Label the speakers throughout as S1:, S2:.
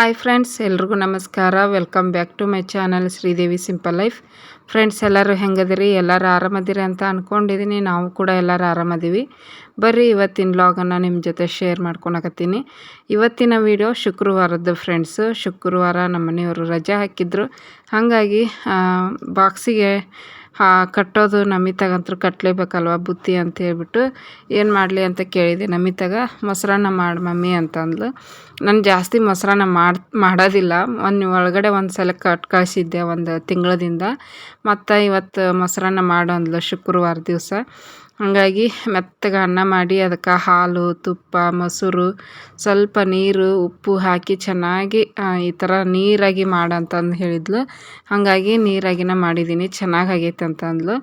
S1: Hi friends, ಎಲ್ರಿಗೂ ನಮಸ್ಕಾರ. Welcome back to my channel Sridevi simple life. Friends, ಎಲ್ಲರೂ ಹೆಂಗದಿರಿ? ಎಲ್ಲರೂ ಆರಾಮದಿರಿ ಅಂತ ಅಂದ್ಕೊಂಡಿದ್ದೀನಿ ನಾವು ಕೂಡ ಎಲ್ಲರೂ ಆರಾಮದೀವಿ. ಬರ್ರಿ, ಇವತ್ತಿನ ಲಾಗನ್ನು ನಿಮ್ಮ ಜೊತೆ ಶೇರ್ ಮಾಡ್ಕೊಳಕತ್ತೀನಿ ಇವತ್ತಿನ ವಿಡಿಯೋ ಶುಕ್ರವಾರದ್ದು ಫ್ರೆಂಡ್ಸು ಶುಕ್ರವಾರ ನಮ್ಮ ಮನೆಯವರು ರಜೆ ಹಾಕಿದ್ರು. ಹಾಗಾಗಿ ಬಾಕ್ಸಿಗೆ ಕಟ್ಟೋದು ನಮಿತಾಗಂತೂ ಕಟ್ಟಲೇಬೇಕಲ್ವ ಬುತ್ತಿ ಅಂತ ಹೇಳ್ಬಿಟ್ಟು ಏನು ಮಾಡಲಿ ಅಂತ ಕೇಳಿದೆ. ನಮಿತಾಗ, ಮೊಸರನ್ನ ಮಾಡಿ ಮಮ್ಮಿ ಅಂತಂದ್ಲು. ನಾನು ಜಾಸ್ತಿ ಮೊಸರನ್ನ ಮಾಡಿ, ಮಾಡೋದಿಲ್ಲ. ಒಂದು ಒಳಗಡೆ ಒಂದು ಸಲ ಕಟ್ ಕಳಿಸಿದ್ದೆ ಒಂದು ತಿಂಗಳದಿಂದ. ಮತ್ತು ಇವತ್ತು ಮೊಸರನ್ನ ಮಾಡು ಅಂದ್ಲು ಶುಕ್ರವಾರ ದಿವಸ. ಹಾಗಾಗಿ ಮೆತ್ತಗೆ ಅನ್ನ ಮಾಡಿ ಅದಕ್ಕೆ ಹಾಲು, ತುಪ್ಪ, ಮೊಸರು, ಸ್ವಲ್ಪ ನೀರು, ಉಪ್ಪು ಹಾಕಿ ಚೆನ್ನಾಗಿ ಈ ಥರ ನೀರಾಗಿ ಮಾಡಂತಂದು ಹೇಳಿದ್ಲು. ಹಾಗಾಗಿ ನೀರಾಗಿನ ಮಾಡಿದ್ದೀನಿ, ಚೆನ್ನಾಗಿ ಆಗೈತೆ ಅಂತಂದ್ಲು.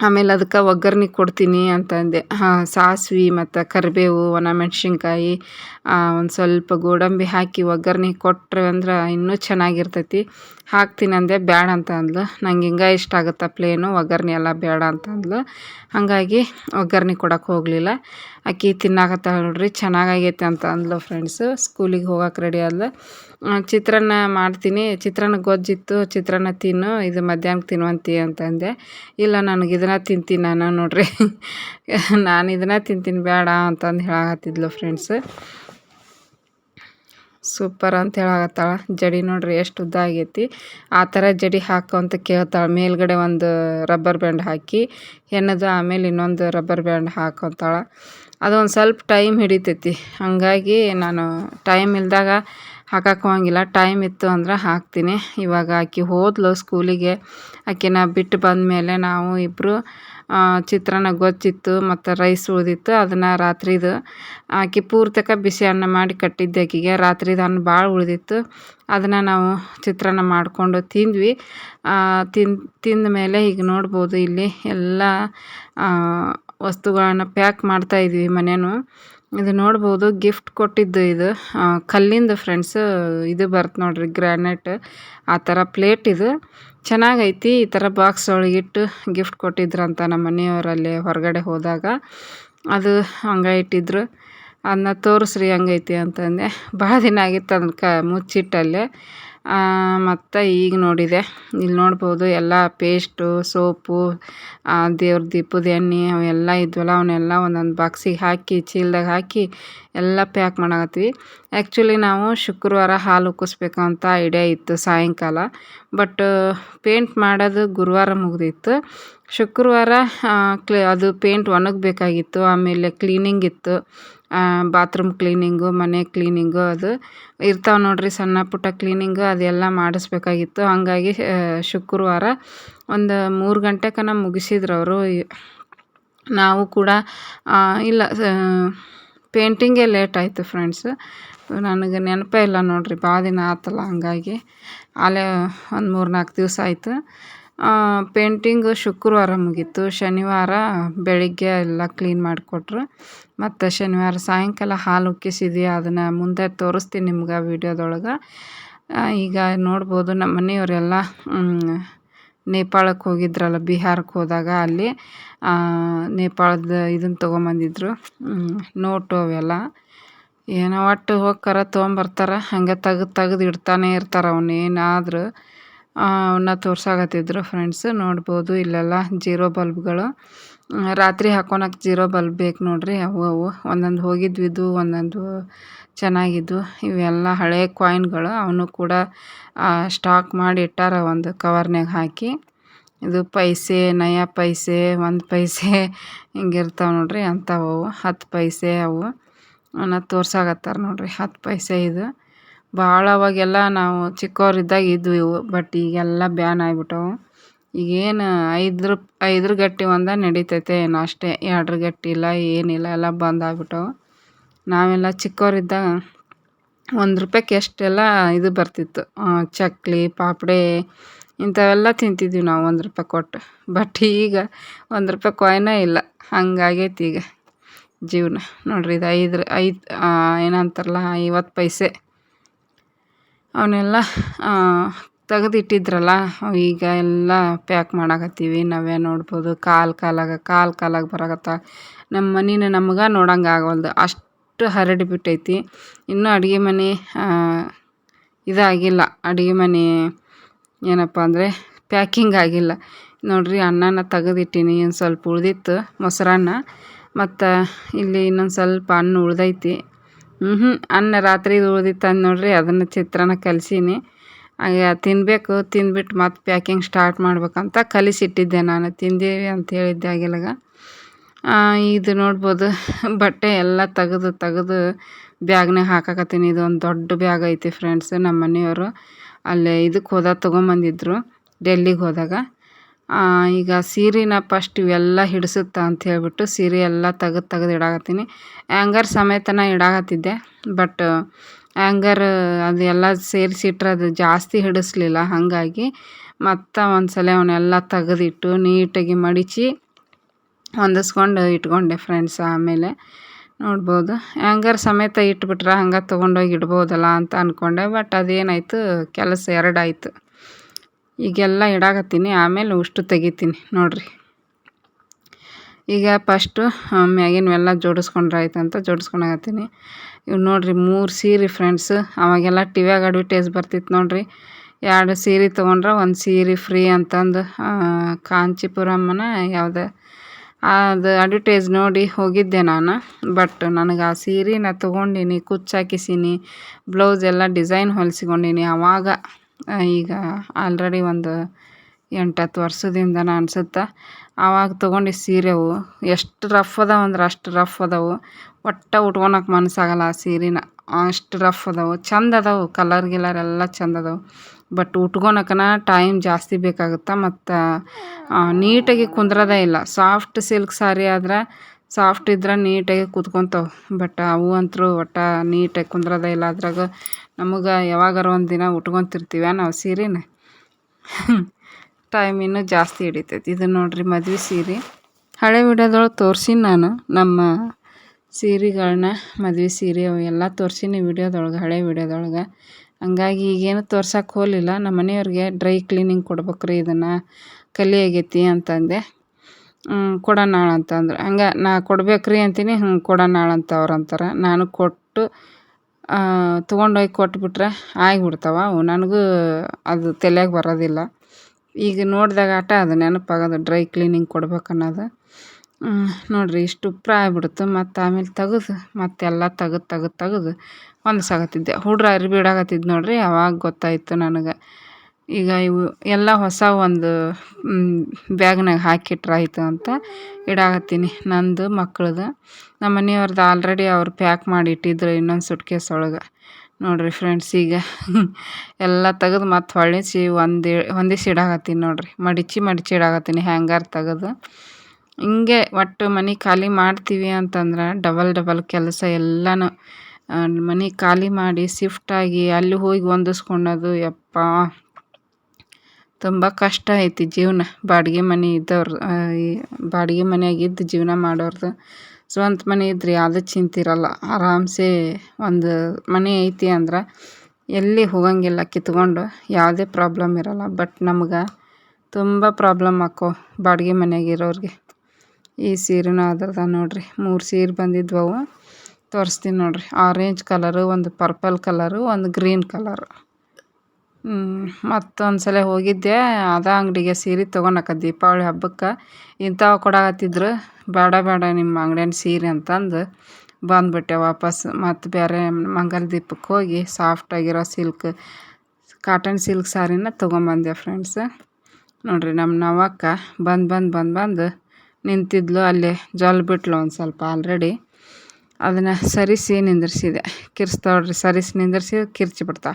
S1: ಆಮೇಲೆ ಅದಕ್ಕೆ ಒಗ್ಗರಣೆ ಕೊಡ್ತೀನಿ ಅಂತಂದೆ. ಹಾಂ, ಸಾಸ್ವೆ ಮತ್ತು ಕರಿಬೇವು, ಒಣಮೆಣ್ಸಿನ್ಕಾಯಿ ಒಂದು ಸ್ವಲ್ಪ ಗೋಡಂಬಿ ಹಾಕಿ ಒಗ್ಗರಣೆ ಕೊಟ್ಟರೆ ಅಂದ್ರೆ ಇನ್ನೂ ಚೆನ್ನಾಗಿರ್ತೈತಿ. ಹಾಕ್ತೀನಿ ಅಂದೆ ಬೇಡ ಅಂತ ಅಂದ್ಲು. ನಂಗೆ ಹಿಂಗೆ ಇಷ್ಟ ಆಗುತ್ತೆ ಪ್ಲೇನು ಒಗ್ಗರ್ಣೆ ಎಲ್ಲ ಬೇಡ ಅಂತ ಅಂದ್ಲು. ಹಾಗಾಗಿ ಒಗ್ಗರ್ಣೆ ಕೊಡೋಕೆ ಹೋಗಲಿಲ್ಲ. ಅಕ್ಕಿ ತಿನ್ನಾಕತ್ತಾಳ ನೋಡ್ರಿ, ಚೆನ್ನಾಗಾಗೈತೆ ಅಂತ ಅಂದ್ಲು ಫ್ರೆಂಡ್ಸು ಸ್ಕೂಲಿಗೆ ಹೋಗಕ್ಕೆ ರೆಡಿ ಆದ್ಲು. ಚಿತ್ರಾನ್ನ ಮಾಡ್ತೀನಿ. ಚಿತ್ರಾನ್ನ ಗೊಜ್ಜಿತ್ತು, ಚಿತ್ರಾನ್ನ ತಿನ್ನು, ಇದು ಮಧ್ಯಾಹ್ನಕ್ಕೆ ತಿನ್ನುವಂತಿ ಅಂತಂದೆ ಇಲ್ಲ, ನನಗೆ ಇದನ್ನ ತಿಂತೀನಿ ನಾನು ನೋಡ್ರಿ. ನಾನು ಇದನ್ನ ತಿಂತೀನಿ ಬೇಡ ಅಂತಂದು ಹೇಳಾಕತ್ತಿದ್ಲು ಫ್ರೆಂಡ್ಸ್ ಸೂಪರ್ ಅಂತ ಹೇಳಾಕತ್ತಾಳ. ಜಡಿ ನೋಡ್ರಿ ಎಷ್ಟು ಉದ್ದ ಆಗೈತಿ. ಆ ಥರ ಜಡಿ ಹಾಕು ಅಂತ ಕೇಳ್ತಾಳೆ. ಮೇಲ್ಗಡೆ ಒಂದು ರಬ್ಬರ್ ಬ್ಯಾಂಡ್ ಹಾಕಿ, ಹೆಣ್ಣದು ಆಮೇಲೆ ಇನ್ನೊಂದು ರಬ್ಬರ್ ಬ್ಯಾಂಡ್ ಹಾಕೊತಾಳೆ ಅದೊಂದು ಸ್ವಲ್ಪ ಟೈಮ್ ಹಿಡಿತೈತಿ. ಹಾಗಾಗಿ ನಾನು ಟೈಮ್ ಇಲ್ದಾಗ ಹಾಕಕ್ಕೆ ಹೋಗಂಗಿಲ್ಲ ಟೈಮ್ ಇತ್ತು ಅಂದ್ರೆ ಹಾಕ್ತೀನಿ. ಇವಾಗ ಆಕೆ ಹೋದ್ಲು ಸ್ಕೂಲಿಗೆ. ಆಕೆನ ಬಿಟ್ಟು ಬಂದ ಮೇಲೆ ನಾವು ಇಬ್ಬರು ಚಿತ್ರಾನ್ನ ಗೊಜ್ಜಿತ್ತು, ಮತ್ತು ರೈಸ್ ಉಳಿದಿತ್ತು. ಅದನ್ನು ರಾತ್ರಿದು ಆಕೆ ಪೂರ್ತಕ ಬಿಸಿ ಅನ್ನ ಮಾಡಿ ಕಟ್ಟಿದ್ದೆ ಆಕೆಗೆ ರಾತ್ರಿದು ಅನ್ನ ಭಾಳ ಉಳಿದಿತ್ತು. ಅದನ್ನು ನಾವು ಚಿತ್ರಾನ್ನ ಮಾಡಿಕೊಂಡು ತಿಂದ್ವಿ. ತಿಂದು ತಿಂದ ಮೇಲೆ ಈಗ ನೋಡ್ಬೋದು ಇಲ್ಲಿ ಎಲ್ಲ ವಸ್ತುಗಳನ್ನು ಪ್ಯಾಕ್ ಮಾಡ್ತಾಯಿದ್ವಿ ಮನೇನು. ಇದು ನೋಡ್ಬೋದು ಗಿಫ್ಟ್ ಕೊಟ್ಟಿದ್ದು ಇದು. ಕಲ್ಲಿಂದ ಫ್ರೆಂಡ್ಸ್, ಇದು ಬರ್ತ್ ನೋಡ್ರಿ, ಗ್ರಾನೈಟ್. ಆ ಥರ ಪ್ಲೇಟ್ ಇದು. ಚೆನ್ನಾಗೈತಿ, ಈ ಥರ ಬಾಕ್ಸ್ ಒಳಗಿಟ್ಟು ಗಿಫ್ಟ್ ಕೊಟ್ಟಿದ್ರಂತ ನಮ್ಮ ಮನೆಯವರಲ್ಲಿ ಹೊರಗಡೆ ಹೋದಾಗ. ಅದು ಹಂಗೆ ಇಟ್ಟಿದ್ರು. ಅದನ್ನ ತೋರಿಸ್ರಿ ಹಂಗೈತಿ ಅಂತಂದೆ. ಭಾಳ ದಿನ ಆಗಿತ್ತು ಅದನ್ನ ಕ ಮುಚ್ಚಿಟ್ಟಲ್ಲೇ. ಮತ್ತು ಈಗ ನೋಡಿದೆ. ಇಲ್ಲಿ ನೋಡ್ಬೋದು ಎಲ್ಲ ಪೇಸ್ಟು, ಸೋಪು ದೇವ್ರ ದೀಪದ ಎಣ್ಣೆ ಅವೆಲ್ಲ ಇದ್ವಲ್ಲ, ಅವನ್ನೆಲ್ಲ ಒಂದೊಂದು ಬಾಕ್ಸಿಗೆ ಹಾಕಿ, ಚೀಲ್ದಾಗ ಹಾಕಿ ಎಲ್ಲ ಪ್ಯಾಕ್ ಮಾಡಾಕತ್ವಿ ಆ್ಯಕ್ಚುಲಿ ನಾವು ಶುಕ್ರವಾರ ಹಾಲು ಉಕ್ಕಿಸ್ಬೇಕು ಅಂತ ಐಡಿಯಾ ಇತ್ತು ಸಾಯಂಕಾಲ. ಬಟ್ ಪೇಂಟ್ ಮಾಡೋದು ಗುರುವಾರ ಮುಗ್ದಿತ್ತು. ಶುಕ್ರವಾರ ಕ್ಲೇ ಅದು ಪೇಂಟ್ ಒಣಗಬೇಕಾಗಿತ್ತು, ಆಮೇಲೆ ಕ್ಲೀನಿಂಗ್ ಇತ್ತು. ಬಾತ್ರೂಮ್ ಕ್ಲೀನಿಂಗು ಮನೆ ಕ್ಲೀನಿಂಗು ಅದು. ಇರ್ತಾವೆ ನೋಡಿರಿ ಸಣ್ಣ ಪುಟ್ಟ ಕ್ಲೀನಿಂಗು ಅದೆಲ್ಲ ಮಾಡಿಸ್ಬೇಕಾಗಿತ್ತು. ಹಾಗಾಗಿ ಶುಕ್ರವಾರ ಒಂದು ಮೂರು ಗಂಟೆಕನ ಮುಗಿಸಿದ್ರು ಅವರು. ನಾವು ಕೂಡ ಇಲ್ಲ ಪೇಂಟಿಂಗೇ ಲೇಟ್ ಆಯಿತು ಫ್ರೆಂಡ್ಸ್ ನನಗೆ ನೆನಪೇ ಇಲ್ಲ ನೋಡಿರಿ ಭಾಳ ದಿನ ಆತಲ್ಲ ಹಾಗಾಗಿ. ಅಲ್ಲೇ ಒಂದು ಮೂರು ನಾಲ್ಕು ದಿವಸ ಆಯಿತು. ಪೇಂಟಿಂಗು ಶುಕ್ರವಾರ ಮುಗೀತು. ಶನಿವಾರ ಬೆಳಗ್ಗೆ ಎಲ್ಲ ಕ್ಲೀನ್ ಮಾಡಿಕೊಟ್ರು. ಮತ್ತು ಶನಿವಾರ ಸಾಯಂಕಾಲ ಹಾಲು ಉಕ್ಕಿಸಿದ್ವಿ. ಅದನ್ನು ಮುಂದೆ ತೋರಿಸ್ತೀನಿ ನಿಮ್ಗೆ ವೀಡಿಯೋದೊಳಗೆ. ಈಗ ನೋಡ್ಬೋದು ನಮ್ಮ ಮನೆಯವರೆಲ್ಲ ನೇಪಾಳಕ್ಕೆ ಹೋಗಿದ್ರಲ್ಲ, ಬಿಹಾರಕ್ಕೆ ಹೋದಾಗ ಅಲ್ಲಿ ನೇಪಾಳದ ಇದನ್ನು ತೊಗೊಂಬಂದಿದ್ರು. ನೋಟು ಅವೆಲ್ಲ. ಏನೋ ಒಟ್ಟು ಹೋಗ್ಕರ ತೊಗೊಂಬರ್ತಾರೆ. ಹಂಗೆ ತೆಗ್ದು ತೆಗ್ದು ಇಡ್ತಾನೆ ಇರ್ತಾರೆ ಅವನ್ನೇನಾದರೂ ಅವನ್ನ ತೋರ್ಸಾಕತ್ತಿದ್ರು ಫ್ರೆಂಡ್ಸ್ ನೋಡ್ಬೋದು ಇಲ್ಲೆಲ್ಲ ಜೀರೋ ಬಲ್ಬ್ಗಳು. ರಾತ್ರಿ ಹಾಕೊಳಕ್ಕೆ ಜೀರೋ ಬಲ್ಬ್ ಬೇಕು ನೋಡ್ರಿ, ಅವು ಅವು. ಒಂದೊಂದು ಹೋಗಿದ್ವಿದ್ದು ಒಂದೊಂದು ಚೆನ್ನಾಗಿದ್ದು. ಇವೆಲ್ಲ ಹಳೆ ಕಾಯಿನ್ಗಳು ಅವನು ಕೂಡ ಸ್ಟಾಕ್ ಮಾಡಿ ಇಟ್ಟಾರ ಒಂದು ಕವರ್ನಾಗ ಹಾಕಿ. ಇದು ಪೈಸೆ, ನಯ ಪೈಸೆ, ಒಂದು ಪೈಸೆ ಹಿಂಗಿರ್ತಾವೆ ನೋಡ್ರಿ, ಅಂಥವು ಹತ್ತು ಪೈಸೆ ಅವು. ಅವನ್ನ ತೋರ್ಸಾಕತ್ತಾರ ನೋಡ್ರಿ, ಹತ್ತು ಪೈಸೆ ಇದು. ಭಾಳ ಅವಾಗೆಲ್ಲ ನಾವು ಚಿಕ್ಕವರಿದ್ದಾಗ ಇದ್ವು ಇವು ಬಟ್ ಈಗೆಲ್ಲ ಬ್ಯಾನ್ ಆಗಿಬಿಟ್ಟವು ಈಗೇನು ಐದು ಐದ್ರ ಗಟ್ಟಿ ಒಂದೇ ನಡಿತೈತೆ ಏನು ಅಷ್ಟೇ. ಎರಡ್ರ ಗಟ್ಟಿ ಇಲ್ಲ, ಏನಿಲ್ಲ, ಎಲ್ಲ ಬಂದ್ ಆಗ್ಬಿಟ್ಟವು ನಾವೆಲ್ಲ ಚಿಕ್ಕವರಿದ್ದಾಗ ಒಂದು ರೂಪಾಯ್ಗೆ ಎಷ್ಟೆಲ್ಲ ಇದು ಬರ್ತಿತ್ತು ಚಕ್ಲಿ, ಪಾಪಡೆ, ಇಂಥವೆಲ್ಲ ತಿಂತಿದ್ವಿ ನಾವು ಒಂದು ರೂಪಾಯಿ ಕೊಟ್ಟು. ಬಟ್ ಈಗ ಒಂದು ರೂಪಾಯಿ ಕಾಯ್ನೇ ಇಲ್ಲ, ಹಂಗಾಗೈತಿ ಈಗ ಜೀವನ. ನೋಡ್ರಿ, ಇದು ಐದು ಐದು ಏನಂತಾರಲ್ಲ, ಐವತ್ತು ಪೈಸೆ. ಅವನ್ನೆಲ್ಲ ತೆಗೆದಿಟ್ಟಿದ್ರಲ್ಲ, ಈಗ ಎಲ್ಲ ಪ್ಯಾಕ್ ಮಾಡಕತ್ತೀವಿ. ನಾವೇ ನೋಡ್ಬೋದು, ಕಾಲು ಕಾಲಾಗ ಕಾಲು ಕಾಲಾಗ ಬರಕತ್ತ. ನಮ್ಮ ಮನೆನ ನಮ್ಗೆ ನೋಡಂಗೆ ಆಗವಲ್ದು. ಅಷ್ಟು ಹರಡಿ ಬಿಟ್ಟೈತಿ. ಇನ್ನೂ ಅಡುಗೆ ಮನೆ ಇದಾಗಿಲ್ಲ. ಅಡುಗೆ ಮನೆ ಏನಪ್ಪ ಅಂದರೆ, ಪ್ಯಾಕಿಂಗ್ ಆಗಿಲ್ಲ. ನೋಡಿರಿ, ಅನ್ನನ ತೆಗೆದಿಟ್ಟೀನಿ. ಒಂದು ಸ್ವಲ್ಪ ಉಳಿದಿತ್ತು ಮೊಸರನ್ನ. ಮತ್ತು ಇಲ್ಲಿ ಇನ್ನೊಂದು ಸ್ವಲ್ಪ ಅನ್ನ ಉಳ್ದೈತಿ. ಹ್ಞೂ ಅನ್ನ ರಾತ್ರಿ ಉಳ್ದಿತ್ತಂದು ನೋಡ್ರಿ, ಅದನ್ನು ಚಿತ್ರಾನ್ನ ಕಲಸೀನಿ. ಹಾಗೆ ತಿನ್ನಬೇಕು ತಿಂದ್ಬಿಟ್ಟು ಮತ್ತೆ ಪ್ಯಾಕಿಂಗ್ ಸ್ಟಾರ್ಟ್ ಮಾಡ್ಬೇಕಂತ ಕಲಿಸಿಟ್ಟಿದ್ದೆ ನಾನು. ತಿಂದೀವಿ ಅಂತ ಹೇಳಿದ್ದೆ ಆಗಿಲ್ಲಗ. ಇದು ನೋಡ್ಬೋದು, ಬಟ್ಟೆ ಎಲ್ಲ ತೆಗೆದು ತೆಗೆದು ಬ್ಯಾಗ್ನಾಗ ಹಾಕಾಕತ್ತೀನಿ. ಇದು ಒಂದು ದೊಡ್ಡ ಬ್ಯಾಗ್ ಐತಿ ಫ್ರೆಂಡ್ಸ್ ನಮ್ಮ ಮನೆಯವರು ಅಲ್ಲೇ ಇದಕ್ಕೆ ಹೋದಾಗ ತೊಗೊಂಬಂದಿದ್ರು, ಡೆಲ್ಲಿಗೆ ಹೋದಾಗ. ಈಗ ಸೀರೆನ ಫಸ್ಟ್ ಇವೆಲ್ಲ ಹಿಡಿಸುತ್ತಾ ಅಂತ ಹೇಳ್ಬಿಟ್ಟು ಸೀರೆ ಎಲ್ಲ ತೆಗೆದು ತೆಗೆದು ಇಡಾಕತ್ತೀನಿ. ಆ್ಯಂಗರ್ ಸಮೇತನ ಇಡಾಕತ್ತಿದ್ದೆ ಬಟ್ ಆ್ಯಂಗರ್ ಅದೆಲ್ಲ ಸೇರಿಸಿಟ್ರೆ ಅದು ಜಾಸ್ತಿ ಹಿಡಿಸ್ಲಿಲ್ಲ, ಹಾಗಾಗಿ ಮತ್ತು ಒಂದು ಸಲ ಅವನ್ನೆಲ್ಲ ತೆಗೆದಿಟ್ಟು ನೀಟಾಗಿ ಮಡಿಚಿ ಹೊಂದಿಸ್ಕೊಂಡು ಇಟ್ಕೊಂಡೆ ಫ್ರೆಂಡ್ಸ್ ಆಮೇಲೆ. ನೋಡ್ಬೋದು ಆ್ಯಂಗರ್ ಸಮೇತ ಇಟ್ಬಿಟ್ರೆ ಹಂಗೆ ತೊಗೊಂಡೋಗಿ ಇಡ್ಬೋದಲ್ಲ ಅಂತ ಅಂದ್ಕೊಂಡೆ ಬಟ್ ಅದೇನಾಯಿತು, ಕೆಲಸ ಎರಡಾಯಿತು. ಈಗೆಲ್ಲ ಇಡಾಕತ್ತೀನಿ, ಆಮೇಲೆ ಉಷ್ಟು ತೆಗಿತೀನಿ ನೋಡಿರಿ. ಈಗ ಫಸ್ಟು ಮ್ಯಾಗಿನವೆಲ್ಲ ಜೋಡಿಸ್ಕೊಂಡ್ರೆ ಆಯ್ತು ಅಂತ ಜೋಡಿಸ್ಕೊಳಕತ್ತೀನಿ ಇವು ನೋಡಿರಿ ಮೂರು ಸೀರೆ ಫ್ರೆಂಡ್ಸ್ ಅವಾಗೆಲ್ಲ ಟಿವ್ಯಾಗ ಅಡ್ವರ್ಟೈಸ್ ಬರ್ತಿತ್ತು ನೋಡಿರಿ. ಎರಡು ಸೀರೆ ತೊಗೊಂಡ್ರೆ ಒಂದು ಸೀರೆ ಫ್ರೀ ಅಂತಂದು ಕಾಂಚಿಪುರಮ್ಮನ ಯಾವುದೇ, ಅದು ಅಡ್ವರ್ಟೈಸ್ ನೋಡಿ ಹೋಗಿದ್ದೆ ನಾನು. ಬಟ್ ನನಗೆ ಆ ಸೀರೆ ನಾ ತೊಗೊಂಡೀನಿ ಕುಚ್ಚು ಹಾಕಿಸೀನಿ ಬ್ಲೌಸ್ ಎಲ್ಲ ಡಿಸೈನ್ ಹೊಲಿಸ್ಕೊಂಡೀನಿ ಆವಾಗ ಈಗ ಆಲ್ರೆಡಿ ಒಂದು ಎಂಟು ಹತ್ತು ನಾನು ಅನ್ಸುತ್ತೆ ಆವಾಗ ತೊಗೊಂಡು ಸೀರೆವು ಎಷ್ಟು ರಫ್ ಅದಾವೆ ಅಂದ್ರೆ ಅಷ್ಟು ರಫ್ ಅದಾವು. ಒಟ್ಟು ಉಟ್ಕೊಳಕ್ಕೆ ಮನಸ್ಸಾಗಲ್ಲ ಆ ಸೀರೆನ. ಅಷ್ಟು ರಫ್ ಅದಾವು. ಚಂದ ಅದಾವೆ ಕಲರ್ ಗಿಲರ್ ಎಲ್ಲ ಚಂದ ಅದಾವೆ. ಬಟ್ ಉಟ್ಕೊಳಕನ ಟೈಮ್ ಜಾಸ್ತಿ ಬೇಕಾಗುತ್ತೆ ಮತ್ತು ನೀಟಾಗಿ ಕುಂದ್ರೋದೇ ಇಲ್ಲ. ಸಾಫ್ಟ್ ಸಿಲ್ಕ್ ಸಾರಿ ಆದ್ರೆ ಸಾಫ್ಟ್ ಇದ್ರೆ ನೀಟಾಗಿ ಕೂತ್ಕೊತಾವೆ. ಬಟ್ ಅವು ಅಂತೂ ಒಟ್ಟು ನೀಟಾಗಿ ಕುಂದ್ರದ ಇಲ್ಲ. ಅದ್ರಾಗ ನಮಗೆ ಯಾವಾಗಾರ ಒಂದು ದಿನ ಉಟ್ಕೊತಿರ್ತೀವ ನಾವು ಸೀರೆನ. ಟೈಮ್ ಇನ್ನೂ ಜಾಸ್ತಿ ಹಿಡಿತೈತಿ. ಇದು ನೋಡಿರಿ ಮದ್ವೆ ಸೀರೆ. ಹಳೆ ವಿಡಿಯೋದೊಳಗೆ ತೋರ್ಸೀನಿ ನಾನು. ನಮ್ಮ ಸೀರೆಗಳನ್ನ ಮದ್ವೆ ಸೀರೆ ಅವು ಎಲ್ಲ ತೋರ್ಸೀನಿ ವಿಡಿಯೋದೊಳಗೆ, ಹಳೆ ವಿಡಿಯೋದೊಳಗೆ. ಹಂಗಾಗಿ ಈಗೇನು ತೋರ್ಸಕ್ಕೆ ಹೋಲಿಲ್ಲ ನಮ್ಮ ಮನೆಯವ್ರಿಗೆ ಡ್ರೈ ಕ್ಲೀನಿಂಗ್ ಕೊಡ್ಬೇಕ್ರಿ ಇದನ್ನು. ಕಲಿ ಆಗೈತಿ ಅಂತಂದೆ. ಕೊಡೋಣ ನಾಳೆ ಅಂತಂದ್ರೆ ಹಂಗೆ ನಾ ಕೊಡ್ಬೇಕ್ರಿ ಅಂತೀನಿ ಹ್ಞೂ ಕೊಡೋಣ ನಾಳೆ ಅಂತ ಅವ್ರು ಅಂತಾರೆ. ನಾನು ಕೊಟ್ಟು ತೊಗೊಂಡೋಗಿ ಕೊಟ್ಬಿಟ್ರೆ ಆಗಿಬಿಡ್ತಾವ. ಅವು ನನಗೂ ಅದು ತಲೆಯಾಗ ಬರೋದಿಲ್ಲ. ಈಗ ನೋಡಿದಾಗ ಆಟ ಅದು ನೆನಪಾಗೋದು, ಡ್ರೈ ಕ್ಲೀನಿಂಗ್ ಕೊಡ್ಬೇಕು ಅನ್ನೋದು. ನೋಡಿರಿ, ಇಷ್ಟು ಉಪ್ರ ಆಗ್ಬಿಡ್ತು. ಮತ್ತು ಆಮೇಲೆ ತೆಗೆದು ಮತ್ತೆಲ್ಲ ತೆಗೆದು ತೆಗೆದು ತೆಗೆದು. ಹೊಂದ್ಸಾಗತ್ತಿದ್ದೆ ಹುಡ್ರು ಅರ್ಬಿ ಇಡಾಕತ್ತಿದ್ದು ನೋಡಿರಿ, ಅವಾಗ ಗೊತ್ತಾಯಿತು ನನಗೆ. ಈಗ ಇವು ಎಲ್ಲ ಹೊಸ ಒಂದು ಬ್ಯಾಗ್ನಾಗ ಹಾಕಿಟ್ರಾಯ್ತು ಅಂತ ಇಡಾಕತ್ತೀನಿ ನಂದು ಮಕ್ಕಳದು ನಮ್ಮ ಮನೆಯವ್ರದ್ದು ಆಲ್ರೆಡಿ ಅವ್ರು ಪ್ಯಾಕ್ ಮಾಡಿ ಇಟ್ಟಿದ್ರು ಇನ್ನೊಂದು ಸುಟ್ಕೇಸ್ ಒಳಗೆ. ನೋಡಿರಿ ಫ್ರೆಂಡ್ಸ್ ಈಗ ಎಲ್ಲ ತೆಗೆದು ಮತ್ತು ಹೊಳಿಸಿ ಒಂದು ಹೊಂದಿಸಿ ಇಡಾಕತ್ತೀನಿ ನೋಡಿರಿ. ಮಡಿಚಿ ಮಡಿಚಿ ಇಡಾಕತ್ತೀನಿ ಹ್ಯಾಂಗರ್ ತೆಗೆದು. ಹಿಂಗೆ ಒಟ್ಟು ಮನೆ ಖಾಲಿ ಮಾಡ್ತೀವಿ ಅಂತಂದ್ರೆ ಡಬಲ್ ಡಬಲ್ ಕೆಲಸ ಎಲ್ಲನೂ ಮನೆ ಖಾಲಿ ಮಾಡಿ ಶಿಫ್ಟಾಗಿ ಅಲ್ಲಿ ಹೋಗಿ ಹೊಂದಿಸ್ಕೊಳ್ಳೋದು ಯಪ್ಪಾ. ತುಂಬ ಕಷ್ಟ ಐತಿ ಜೀವನ. ಬಾಡಿಗೆ ಮನೆ ಇದ್ದವ್ರು ಬಾಡಿಗೆ ಮನೆಯಾಗಿದ್ದು ಜೀವನ ಮಾಡೋರ್ದು ಸ್ವಂತ ಮನೆ ಇದ್ರೆ ಯಾವುದೇ ಚಿಂತೆ ಇರಲ್ಲ. ಆರಾಮ್ಸೆ ಒಂದು ಮನೆ ಐತಿ ಅಂದ್ರೆ ಎಲ್ಲಿ ಹೋಗಂಗಿಲ್ಲ ಕಿತ್ಕೊಂಡು ಯಾವುದೇ ಪ್ರಾಬ್ಲಮ್ ಇರಲ್ಲ. ಬಟ್ ನಮ್ಗೆ ತುಂಬ ಪ್ರಾಬ್ಲಮ್ ಹಾಕೋ ಬಾಡಿಗೆ ಮನೆಯಾಗಿರೋರಿಗೆ ಈ ಸೀರೆನೂ ಅದ್ರದ ನೋಡ್ರಿ. ಮೂರು ಸೀರೆ ಬಂದಿದ್ವವು. ತೋರಿಸ್ತೀನಿ ನೋಡ್ರಿ. ಆರೆಂಜ್ ಕಲರು, ಒಂದು ಪರ್ಪಲ್ ಕಲರು, ಒಂದು ಗ್ರೀನ್ ಕಲರು. ಮತ್ತೊಂದು ಸಲ ಹೋಗಿದ್ದೆ. ಅದೇ ಅಂಗಡಿಗೆ ಸೀರೆ ತೊಗೊಳಕ ದೀಪಾವಳಿ ಹಬ್ಬಕ್ಕೆ. ಇಂಥವು ಕೊಡಕತ್ತಿದ್ರು. ಬೇಡ ಬೇಡ, ನಿಮ್ಮ ಅಂಗ್ಡ್ಯಾನ ಸೀರೆ ಅಂತಂದು ಬಂದುಬಿಟ್ಟೆ ವಾಪಸ್. ಮತ್ತು ಬೇರೆ ಮಂಗಲ ದೀಪಕ್ಕೆ ಹೋಗಿ ಸಾಫ್ಟಾಗಿರೋ ಸಿಲ್ಕ್ ಕಾಟನ್ ಸಿಲ್ಕ್ ಸಾರಿನ ತೊಗೊಂಬಂದೆ ಫ್ರೆಂಡ್ಸ್ ನೋಡಿರಿ ನಮ್ಮ ನವಕ್ಕ ಬಂದು ಬಂದು ಬಂದು ಬಂದು ನಿಂತಿದ್ಲು. ಅಲ್ಲೇ ಜಲ್ ಬಿಟ್ಲು ಒಂದು ಸ್ವಲ್ಪ ಆಲ್ರೆಡಿ ಅದನ್ನು ಸರಿಸಿ ನಿಂದಿರ್ಸಿದೆ. ಕಿರ್ಸ್ತವ್ರಿ ಸರಿಸಿ ನಿಂದಿರ್ಸಿ ಕಿರ್ಚಿಬಿಡ್ತಾ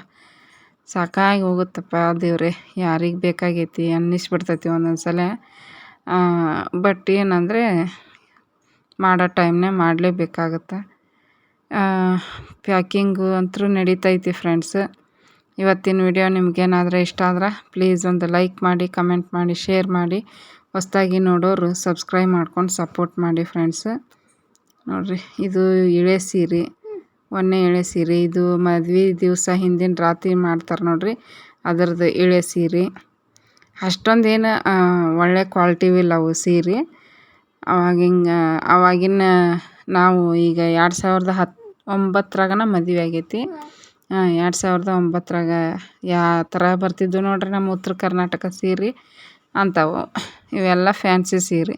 S1: ಸಾಕಾಗಿ ಹೋಗುತ್ತಪ್ಪ ದೇವರೇ. ಯಾರಿಗೆ ಬೇಕಾಗೈತಿ ಅನ್ನಿಸ್ಬಿಡ್ತೈತಿ ಒಂದೊಂದು ಸಲ ಬಟ್ ಏನಂದರೆ ಮಾಡೋ ಟೈಮ್ನೇ ಮಾಡಲೇಬೇಕಾಗತ್ತೆ. ಪ್ಯಾಕಿಂಗು ಅಂತೂ ನಡೀತೈತಿ ಫ್ರೆಂಡ್ಸ್ ಇವತ್ತಿನ ವಿಡಿಯೋ ನಿಮ್ಗೇನಾದರೂ ಇಷ್ಟ ಆದ್ರೆ ಪ್ಲೀಸ್ ಒಂದು ಲೈಕ್ ಮಾಡಿ ಕಮೆಂಟ್ ಮಾಡಿ ಶೇರ್ ಮಾಡಿ. ಹೊಸ್ದಾಗಿ ನೋಡೋರು ಸಬ್ಸ್ಕ್ರೈಬ್ ಮಾಡ್ಕೊಂಡು ಸಪೋರ್ಟ್ ಮಾಡಿ ಫ್ರೆಂಡ್ಸ್ ನೋಡಿರಿ, ಇದು ಇಳೆ ಸೀರೆ. ಒಂದೇ ಎಳೆ ಸೀರೆ. ಇದು ಮದ್ವೆ ದಿವಸ ಹಿಂದಿನ ರಾತ್ರಿ ಮಾಡ್ತಾರೆ ನೋಡಿರಿ. ಅದರದ್ದು ಎಳೆ ಸೀರೆ. ಅಷ್ಟೊಂದೇನು ಒಳ್ಳೆ ಕ್ವಾಲಿಟಿವಿಲ್ಲ ಅವು ಸೀರೆ. ಅವಾಗ ಹಿಂಗೆ, ಅವಾಗಿನ ನಾವು ಈಗ ಎರಡು ಸಾವಿರದ ಹತ್ತು ಒಂಬತ್ತರಾಗನ ಮದುವೆ ಆಗೈತಿ. ಎರಡು ಸಾವಿರದ ಒಂಬತ್ತರಾಗ ಯಾವ ಥರ ಬರ್ತಿದ್ವು ನೋಡ್ರಿ ನಮ್ಮ ಉತ್ತರ ಕರ್ನಾಟಕ ಸೀರೆ ಅಂಥವು ಇವೆಲ್ಲ ಫ್ಯಾನ್ಸಿ ಸೀರೆ.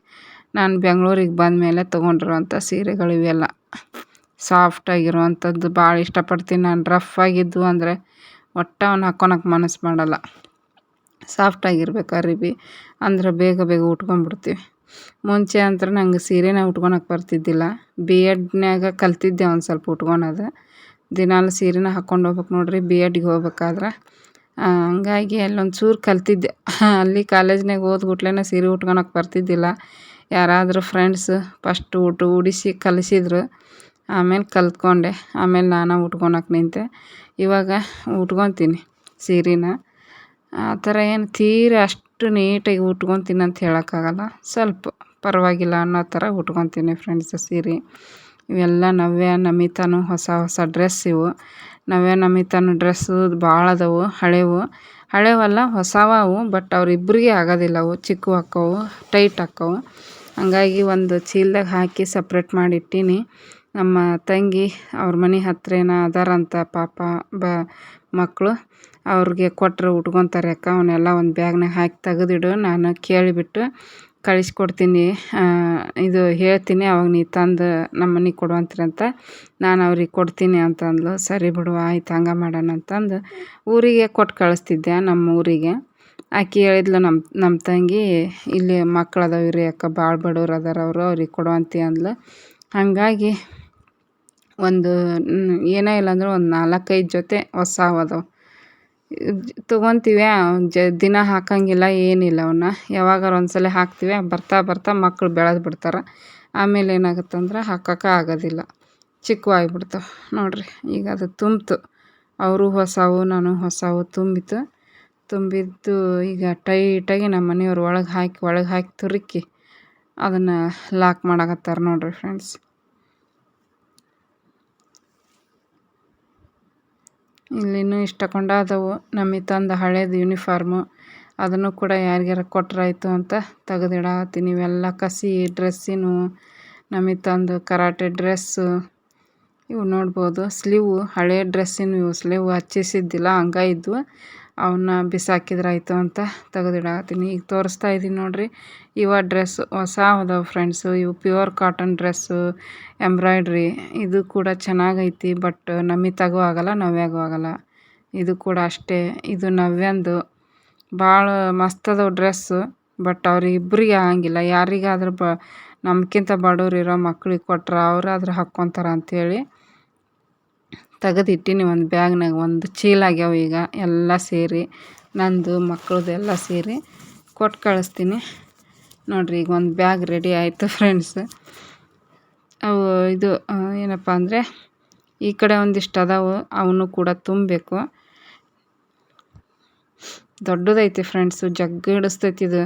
S1: ನಾನು ಬೆಂಗ್ಳೂರಿಗೆ ಬಂದಮೇಲೆ ತೊಗೊಂಡಿರುವಂಥ ಸೀರೆಗಳು ಇವೆಲ್ಲ. ಸಾಫ್ಟಾಗಿರುವಂಥದ್ದು ಭಾಳ ಇಷ್ಟಪಡ್ತೀನಿ. ನಾನು ರಫ್ ಆಗಿದ್ದು ಅಂದರೆ ಒಟ್ಟು ಅವ್ನ ಹಾಕ್ಕೊಳಕ್ಕೆ ಮನಸ್ಸು ಮಾಡಲ್ಲ. ಸಾಫ್ಟಾಗಿರ್ಬೇಕು ಅರಿವಿ. ಅಂದ್ರೆ ಬೇಗ ಬೇಗ ಉಟ್ಕೊಂಡ್ಬಿಡ್ತೀವಿ. ಮುಂಚೆ ಅಂದ್ರೆ ನಂಗೆ ಸೀರೆನೇ ಉಟ್ಕೊಳಕ್ಕೆ ಬರ್ತಿದ್ದಿಲ್ಲ. ಬಿ ಎಡ್ನ್ಯಾಗ ಕಲ್ತಿದ್ದೆ ಒಂದು ಸ್ವಲ್ಪ ಉಟ್ಕೊಳೋದು ದಿನಾಲು ಸೀರೆನ ಹಾಕ್ಕೊಂಡು ಹೋಗ್ಬೇಕು ನೋಡಿರಿ ಬಿ ಎಡ್ಗೆ ಹೋಗ್ಬೇಕಾದ್ರೆ. ಹಂಗಾಗಿ ಅಲ್ಲೊಂದು ಚೂರು ಕಲ್ತಿದ್ದೆ. ಅಲ್ಲಿ ಕಾಲೇಜ್ನಾಗ ಓದ್ಬಿಟ್ಲೆ ಸೀರೆ ಉಟ್ಕೊಳಕ್ಕೆ ಬರ್ತಿದ್ದಿಲ್ಲ. ಯಾರಾದರೂ ಫ್ರೆಂಡ್ಸ್ ಫಸ್ಟ್ ಊಟ ಉಡಿಸಿ ಕಲಿಸಿದ್ರು. ಆಮೇಲೆ ಕಲ್ತ್ಕೊಂಡೆ. ಆಮೇಲೆ ನಾನು ಉಟ್ಕೊಳಕ್ಕೆ ನಿಂತೆ. ಇವಾಗ ಉಟ್ಕೊತೀನಿ ಸೀರೆನ. ಆ ಥರ ಏನು ತೀರ ಅಷ್ಟು ನೀಟಾಗಿ ಉಟ್ಕೊತೀನಿ ಅಂತ ಹೇಳೋಕ್ಕಾಗಲ್ಲ. ಸ್ವಲ್ಪ ಪರವಾಗಿಲ್ಲ ಅನ್ನೋ ಥರ ಉಟ್ಕೊತೀನಿ ಫ್ರೆಂಡ್ಸ್ ಸೀರೆ. ಇವೆಲ್ಲ ನವ್ಯ ನಮಿತಾನು ಹೊಸ ಹೊಸ ಡ್ರೆಸ್ ಇವು. ನವ್ಯ ನಮಿತಾನು ಡ್ರೆಸ್ಸು ಭಾಳ ಅದಾವು, ಹಳೆವು. ಹಳೆವಲ್ಲ ಹೊಸವ ಅವು ಬಟ್ ಅವ್ರಿಬ್ರಿಗೆ ಆಗೋದಿಲ್ಲ ಅವು. ಚಿಕ್ಕವು ಅಕ್ಕವು ಟೈಟ್ ಅಕ್ಕವು ಹಂಗಾಗಿ ಒಂದು ಚೀಲ್ದಾಗ ಹಾಕಿ ಸಪ್ರೇಟ್ ಮಾಡಿ ಇಟ್ಟೀನಿ ನಮ್ಮ ತಂಗಿ ಅವ್ರ ಮನೆ ಹತ್ರನ ಅದಾರಂತ ಪಾಪ ಬ ಮಕ್ಕಳು ಅವ್ರಿಗೆ ಕೊಟ್ಟರೆ ಉಟ್ಕೊಂತಾರೆ ಅಕ್ಕ ಅವನ್ನೆಲ್ಲ ಒಂದು ಬ್ಯಾಗ್ನಾಗ ಹಾಕಿ ತೆಗೆದಿಡು, ನಾನು ಕೇಳಿಬಿಟ್ಟು ಕಳಿಸ್ಕೊಡ್ತೀನಿ ಇದು ಹೇಳ್ತೀನಿ, ಅವಾಗ ನೀ ತಂದು ನಮ್ಮ ಮನೆಗೆ ಕೊಡುವಂತ್ರಂತ ನಾನು ಅವ್ರಿಗೆ ಕೊಡ್ತೀನಿ ಅಂತಂದ್ಲು. ಸರಿ ಬಿಡು, ಆಯ್ತು, ಹಂಗೆ ಮಾಡೋಣ ಅಂತಂದು ಊರಿಗೆ ಕೊಟ್ಟು ಕಳಿಸ್ತಿದ್ದೆ, ನಮ್ಮ ಊರಿಗೆ. ಆಕೆ ಹೇಳಿದ್ಲು ನಮ್ಮ ನಮ್ಮ ತಂಗಿ, ಇಲ್ಲಿ ಮಕ್ಳು ಅದಾವ ರೀ ಅಕ್ಕ ಭಾಳ ಬಡವ್ರು ಅದಾರ ಅವರು, ಅವ್ರಿಗೆ ಕೊಡುವಂತೆ ಅಂದ್ಲು. ಹಾಗಾಗಿ ಒಂದು ಏನೇ ಇಲ್ಲ ಅಂದ್ರೆ ಒಂದು ನಾಲ್ಕೈದು ಜೊತೆ ಹೊಸಾವು ಅದಾವೆ ತೊಗೊತೀವಿ ಜ, ದಿನ ಹಾಕೋಂಗಿಲ್ಲ, ಏನಿಲ್ಲ ಅವನ್ನ ಯಾವಾಗಾರ ಒಂದು ಸಲ ಹಾಕ್ತೀವಿ, ಬರ್ತಾ ಬರ್ತಾ ಮಕ್ಕಳು ಬೆಳೆದು ಬಿಡ್ತಾರೆ. ಆಮೇಲೆ ಏನಾಗುತ್ತೆ ಅಂದ್ರೆ ಹಾಕೋಕೆ ಆಗೋದಿಲ್ಲ. ಚಿಕ್ಕವು ಆಗ್ಬಿಡ್ತಾವೆ ನೋಡಿರಿ, ಈಗ ಅದು ತುಂಬಿತು. ಅವರು ಹೊಸವು, ನಾನು ಹೊಸವು ತುಂಬಿತು. ತುಂಬಿದ್ದು ಈಗ ಟೈಟಾಗಿ ನಮ್ಮ ಮನೆಯವ್ರು ಒಳಗೆ ಹಾಕಿ ಒಳಗೆ ಹಾಕಿ ತುರುಕಿ ಅದನ್ನು ಲಾಕ್ ಮಾಡಕತ್ತಾರೆ ನೋಡಿರಿ ಫ್ರೆಂಡ್ಸ್ ಇಲ್ಲಿನೂ ಇಷ್ಟಕೊಂಡ ಅದಾವು ನಮಗೆ ತಂದ ಹಳೇದು ಯೂನಿಫಾರ್ಮು. ಅದನ್ನು ಕೂಡ ಯಾರಿಗಾರ ಕೊಟ್ರಾಯಿತು ಅಂತ ತೆಗೆದಿಡಾತೀನಿ ಇವೆಲ್ಲ ಕಸಿ ಡ್ರೆಸ್ಸಿನವು ನಮಗೆ ತಂದು ಕರಾಟೆ ಡ್ರೆಸ್ಸು, ಇವು ನೋಡ್ಬೋದು. ಸ್ಲೀವು, ಹಳೆ ಡ್ರೆಸ್ಸಿನ ಇವು. ಸ್ಲೀವ್ ಹಚ್ಚಿಸಿದ್ದಿಲ್ಲ ಹಂಗೆ ಇದ್ವು ಅವನ್ನ ಬಿಸಾಕಿದ್ರಾಯ್ತು ಅಂತ ತೆಗೆದಿಡಾಕತ್ತೀನಿ. ಈಗ ತೋರಿಸ್ತಾ ಇದ್ದೀನಿ ನೋಡಿರಿ. ಇವ ಡ್ರೆಸ್, ಹೊಸ ಅದಾವೆ ಫ್ರೆಂಡ್ಸು ಇವು ಪ್ಯೂರ್ ಕಾಟನ್ ಡ್ರೆಸ್ಸು ಎಂಬ್ರಾಯ್ಡ್ರಿ ಇದು ಕೂಡ ಚೆನ್ನಾಗೈತಿ ಬಟ್ ನಮಗೆ ತಗೋ ಆಗಲ್ಲ, ನವ್ಯಾಗೂ ಆಗಲ್ಲ. ಇದು ಕೂಡ ಅಷ್ಟೇ. ಇದು ನವ್ಯಂದು. ಭಾಳ ಮಸ್ತ್ ಅದಾವೆ ಡ್ರೆಸ್ಸು ಬಟ್ ಅವ್ರಿಗಿಬ್ರಿಗೆ ಆಗಂಗಿಲ್ಲ. ಯಾರಿಗಾದ್ರೂ ಬ ನಮ್ಗಿಂತ ಬಡವ್ರು ಇರೋ ಮಕ್ಳಿಗೆ ಕೊಟ್ರೆ ಅವ್ರಾದ್ರೂ ಹಾಕ್ಕೊತಾರೆ ಅಂಥೇಳಿ ತೆಗೆದಿಟ್ಟೀನಿ ಒಂದು ಬ್ಯಾಗ್ನಾಗ, ಒಂದು ಚೀಲ ಆಗ್ಯಾವ ಈಗ, ಎಲ್ಲ ಸೇರಿ, ನಂದು ಮಕ್ಕಳದ್ದು ಎಲ್ಲ ಸೇರಿ ಕೊಟ್ಟು ಕಳಿಸ್ತೀನಿ. ನೋಡಿರಿ, ಈಗ ಒಂದು ಬ್ಯಾಗ್ ರೆಡಿ ಆಯಿತು ಫ್ರೆಂಡ್ಸ್ ಅವು ಇದು ಏನಪ್ಪ ಅಂದರೆ, ಈ ಕಡೆ ಒಂದಿಷ್ಟು ಅದಾವು, ಅವನು ಕೂಡ ತುಂಬಬೇಕು ದೊಡ್ಡದೈತಿ ಫ್ರೆಂಡ್ಸು ಜಗ್ಗ ಹಿಡಿಸ್ತೈತಿ ಇದು.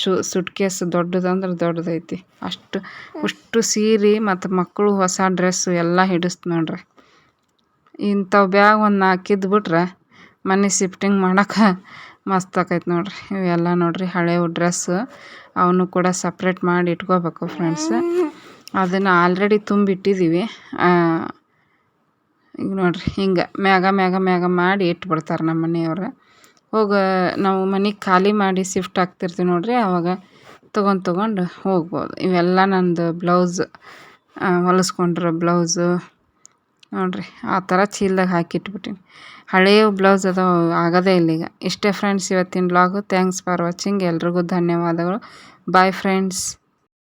S1: ಶು ಸುಟ್ಕೇಸ್ ದೊಡ್ಡದಂದ್ರೆ ದೊಡ್ಡದೈತಿ. ಅಷ್ಟು ಅಷ್ಟು ಸೀರೆ ಮತ್ತು ಮಕ್ಕಳು ಹೊಸ ಡ್ರೆಸ್ಸು ಎಲ್ಲ ಹಿಡಿಸ್ತು ನೋಡ್ರಿ. ಇಂಥವು ಬ್ಯಾಗ್ ಒಂದು ನಾಲ್ಕು ಬಿಟ್ರೆ ಮನೆ ಶಿಫ್ಟಿಂಗ್ ಮಾಡೋಕೆ ಮಸ್ತ್ ಆಕೈತೆ ನೋಡಿರಿ. ಇವೆಲ್ಲ ನೋಡಿರಿ ಹಳೆವು ಡ್ರೆಸ್ಸು ಅವನು ಕೂಡ ಸಪ್ರೇಟ್ ಮಾಡಿ ಇಟ್ಕೋಬೇಕು ಫ್ರೆಂಡ್ಸ್ ಅದನ್ನು ಆಲ್ರೆಡಿ ತುಂಬಿಟ್ಟಿದ್ದೀವಿ ಈಗ ನೋಡಿರಿ ಹಿಂಗೆ ಮ್ಯಾಗ ಮ್ಯಾಗ ಮ್ಯಾಗ ಮಾಡಿ ಇಟ್ಬಿಡ್ತಾರೆ ನಮ್ಮ ಮನೆಯವ್ರು. ಹೋಗಿ ನಾವು ಮನೆ ಖಾಲಿ ಮಾಡಿ ಶಿಫ್ಟ್ ಆಗ್ತಿರ್ತೀವಿ ನೋಡಿರಿ ಆವಾಗ ತೊಗೊಂಡು ತೊಗೊಂಡು ಹೋಗ್ಬೋದು. ಇವೆಲ್ಲ ನಂದು ಬ್ಲೌಸ್ ಹೊಲಿಸ್ಕೊಂಡಿರೋ ಬ್ಲೌಸು ನೋಡಿರಿ, ಆ ಥರ ಚೀಲ್ದಾಗ ಹಾಕಿಟ್ಬಿಟ್ಟಿನಿ. ಹಳೆಯ ಬ್ಲೌಸ್ ಅದು ಆಗೋದೇ ಇಲ್ಲ ಈಗ. ಇಷ್ಟೇ ಫ್ರೆಂಡ್ಸ್ ಇವತ್ತಿನ ಬ್ಲಾಗು ಥ್ಯಾಂಕ್ಸ್ ಫಾರ್ ವಾಚಿಂಗ್ ಎಲ್ರಿಗೂ ಧನ್ಯವಾದಗಳು. Bye friends